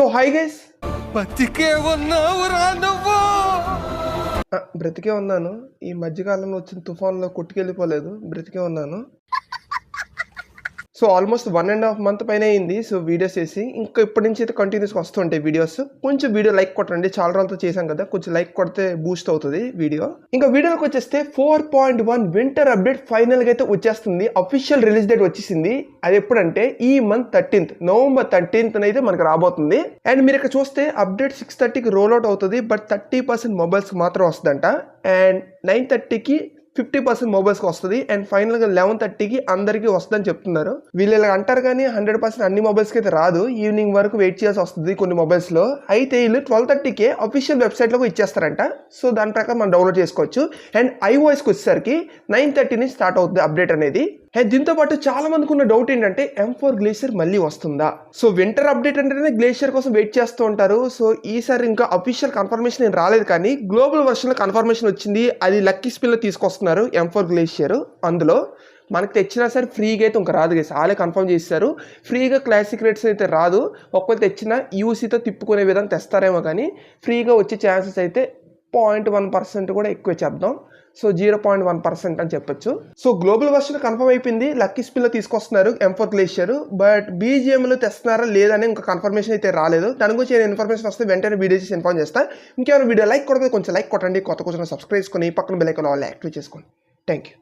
So hi guys బతికే ఉన్నావురా నువ్వు. బ్రతికే ఉన్నాను. ఈ మధ్యకాలంలో వచ్చిన తుఫాన్లో కొట్టుకెళ్ళిపోలేదు. బ్రతికే ఉన్నాను. So almost one and half month పైన అయింది. సో వీడియోస్ చేసి ఇంకా ఇప్పటి నుంచి అయితే కంటిన్యూస్గా వస్తుంటాయి వీడియోస్ కొంచెం వీడియో లైక్ కొట్టండి. చాలా రోజులతో చేశాం కదా. కొంచెం లైక్ కొడితే బూస్ట్ అవుతుంది వీడియో ఇంకా వీడియోకి వచ్చేస్తే four point one winter update ఫైనల్గా అయితే వచ్చేస్తుంది. అఫీషియల్ రిలీజ్ డేట్ వచ్చేసింది. అది ఎప్పుడంటే ఈ మంత్ థర్టీన్త్ నవంబర్ థర్టీన్త్ అయితే మనకి రాబోతుంది. అండ్ మీరు ఇక్కడ చూస్తే అప్డేట్ సిక్స్ థర్టీకి రోల్ అవుట్ అవుతుంది. బట్ థర్టీ పర్సెంట్ మొబైల్స్ మాత్రం వస్తుందంట. అండ్ నైన్ థర్టీకి ఫిఫ్టీ పర్సెంట్ మొబైల్స్కి వస్తుంది. అండ్ ఫైనల్గా లెవెన్ థర్టీకి అందరికీ వస్తుందని చెప్తున్నారు. వీళ్ళు ఇలా అంటారు కానీ హండ్రెడ్ పర్సెంట్ అన్ని మొబైల్స్కి అయితే రాదు. ఈవినింగ్ వరకు వెయిట్ చేయాల్సి వస్తుంది కొన్ని మొబైల్స్లో. అయితే వీళ్ళు ట్వెల్వ్ థర్టీకే అఫీషియల్ వెబ్సైట్లో ఇచ్చేస్తారంట సో దాని ప్రకారం మనం డౌన్లోడ్ చేసుకోవచ్చు. అండ్ ఐఓఎస్కి వచ్చేసరికి నైన్ థర్టీ నుంచి స్టార్ట్ అవుతుంది అప్డేట్ అనేది. హే దీంతో పాటు చాలా మందికి ఉన్న డౌట్ ఏంటంటే ఎం ఫోర్ గ్లేషియర్ మళ్ళీ వస్తుందా? సో వింటర్ అప్డేట్ అంటేనే గ్లేషియర్ కోసం వెయిట్ చేస్తూ ఉంటారు. సో ఈసారి ఇంకా అఫీషియల్ కన్ఫర్మేషన్ ఏం రాలేదు కానీ గ్లోబల్ వర్షన్లో కన్ఫర్మేషన్ వచ్చింది. అది లక్కీ స్పిన్లో తీసుకొస్తున్నారు ఎం ఫోర్ గ్లేషియర్ అందులో. మనకి తెచ్చినా సరే ఫ్రీగా అయితే ఇంకా రాదు గేసి వాళ్ళే కన్ఫర్మ్ చేశారు. ఫ్రీగా క్లాసిక్ రేట్స్ అయితే రాదు. ఒకవేళ తెచ్చినా యూసీతో తిప్పుకునే విధంగా తెస్తారేమో కానీ ఫ్రీగా వచ్చే ఛాన్సెస్ అయితే పాయింట్ వన్ పర్సెంట్ కూడా ఎక్కువ చెప్దాం so zero point one percent అని చెప్పొచ్చు. సో గ్లోబల్ వర్షన్ కన్ఫర్మ్ అయిపోయింది. లక్కీ స్పిల్లో తీసుకొస్తున్నారు ఎంఫోర్ గ్లేషియర్ బట్ బీజిఎంలో తెస్తున్నారా లేదని ఇంకా కన్ఫర్మేషన్ అయితే రాలేదు. దాని గురించి ఇన్ఫర్మేషన్ వస్తే వెంటనే వీడియో చేసి ఇన్ఫార్మ్ చేస్తాను ఇంకేమైనా వీడియో లైక్ కొడితే కొంచెం లైక్ కొట్టండి. కొత్త కొంచెం సబ్స్క్రైబ్ చేసుకొని పక్కన బెల్ ఐకాన్ ఆల్ యాక్టివేట్ చేసుకోండి. Thank you